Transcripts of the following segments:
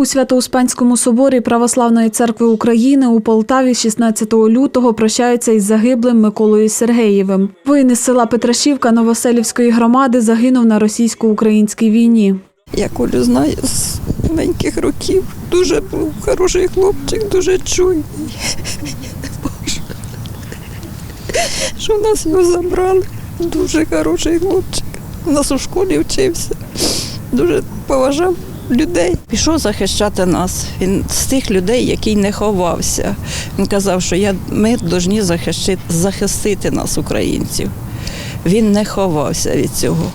У Свято-Успенському соборі Православної церкви України у Полтаві 16 лютого прощаються із загиблим Миколою Сергеєвим. Воїн із села Петрашівка Новоселівської громади загинув на російсько-українській війні. Я Колю знаю з маленьких років. Дуже був хороший хлопчик, дуже чуйний. Можу. Що в нас його забрали. Дуже хороший хлопчик. У нас у школі вчився. Дуже поважав людей. Пішов захищати нас. Він з тих людей, який не ховався. Він казав, що я, ми повинні захистити, захистити нас, українців. Він не ховався від цього.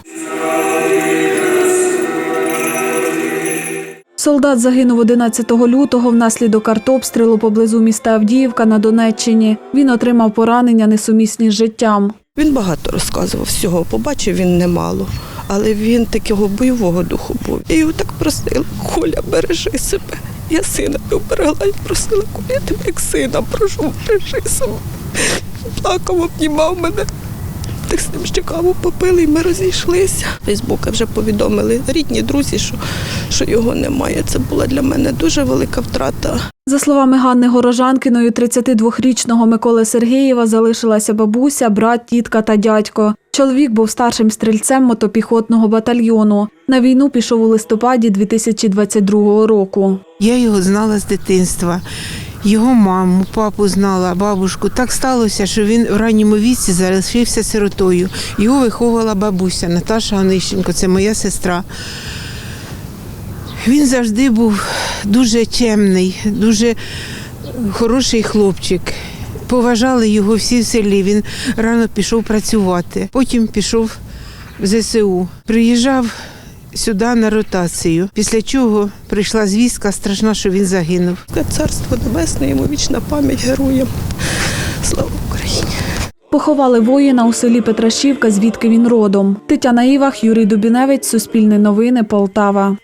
Солдат загинув 11 лютого внаслідок артобстрілу поблизу міста Авдіївка на Донеччині. Він отримав поранення несумісні з життям. Він багато розказував всього, побачив він немало, але він такого бойового духу був. Я його так просила, Коля, бережи себе. Я сина оберегла і просила, Коля, я тебе як сина прошу, бережи себе. Плакав, обнімав мене. Так з ним ще каву попили, і ми розійшлися. Фейсбука вже повідомили рідні друзі, що, що його немає. Це була для мене дуже велика втрата. За словами Ганни Горожанкиної, 32-річного Миколи Сергієва залишилася бабуся, брат, тітка та дядько. Чоловік був старшим стрільцем мотопіхотного батальйону. На війну пішов у листопаді 2022 року. Я його знала з дитинства. Його маму, папу знала, бабушку. Так сталося, що він в ранньому віці залишився сиротою. Його виховувала бабуся Наташа Онищенко, це моя сестра. Він завжди був дуже чемний, дуже хороший хлопчик. Поважали його всі в селі. Він рано пішов працювати. Потім пішов в ЗСУ. Приїжджав сюди на ротацію. Після чого прийшла звістка страшна, що він загинув. Царство Небесне, йому вічна пам'ять героям. Слава Україні! Поховали воїна у селі Петрашівка, звідки він родом. Тетяна Івах, Юрій Дубіневич, Суспільне новини, Полтава.